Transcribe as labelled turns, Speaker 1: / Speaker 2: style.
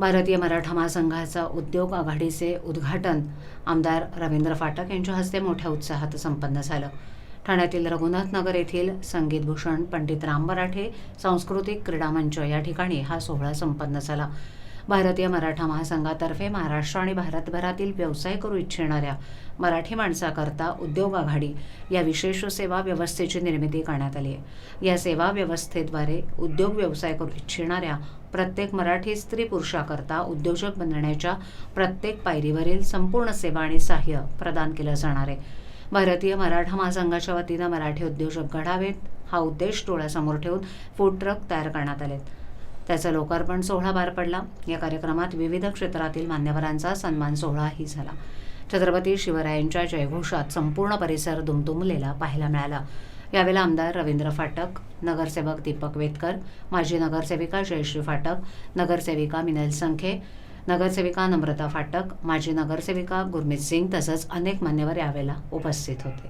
Speaker 1: भारतीय मराठा महासंघाचा उद्योग आघाडीचे उद्घाटन आमदार रवींद्र फाटक यांच्या हस्ते मोठ्या उत्साहात संपन्न झालं. ठाण्यातील रघुनाथनगर येथील संगीत भूषण पंडित राम मराठे सांस्कृतिक क्रीडा मंच या ठिकाणी हा सोहळा संपन्न झाला. भारतीय मराठा महासंघातर्फे महाराष्ट्र आणि भारतभरातील व्यवसाय करू इच्छिणाऱ्या मराठी माणसाकरता उद्योग आघाडी या विशेष सेवा व्यवस्थेची निर्मिती करण्यात आली आहे. या सेवा व्यवस्थेद्वारे उद्योग व्यवसाय करू इच्छिणाऱ्या प्रत्येक मराठी स्त्री पुरुषाकरता उद्योजक बनण्याच्या प्रत्येक पायरीवरील संपूर्ण सेवा आणि सहाय्य प्रदान केलं जाणार आहे. भारतीय मराठा महासंघाच्या वतीनं मराठी उद्योजक घडावेत हा उद्देश डोळ्यासमोर ठेवून फूड ट्रक तयार करण्यात आलेत. त्याचा लोकार्पण सोहळा पार पडला. या कार्यक्रमात विविध क्षेत्रातील मान्यवरांचा सन्मान सोहळाही झाला. छत्रपती शिवरायांच्या जयघोषात संपूर्ण परिसर दुमदुमलेला पाहायला मिळाला. यावेळेला आमदार रवींद्र फाटक नगरसेवक दीपक वेतकर माजी नगरसेविका जयश्री फाटक नगरसेविका मिनल संखे नगरसेविका नम्रता फाटक माजी नगरसेविका गुरमीत सिंग तसंच अनेक मान्यवर यावेळेला उपस्थित होते.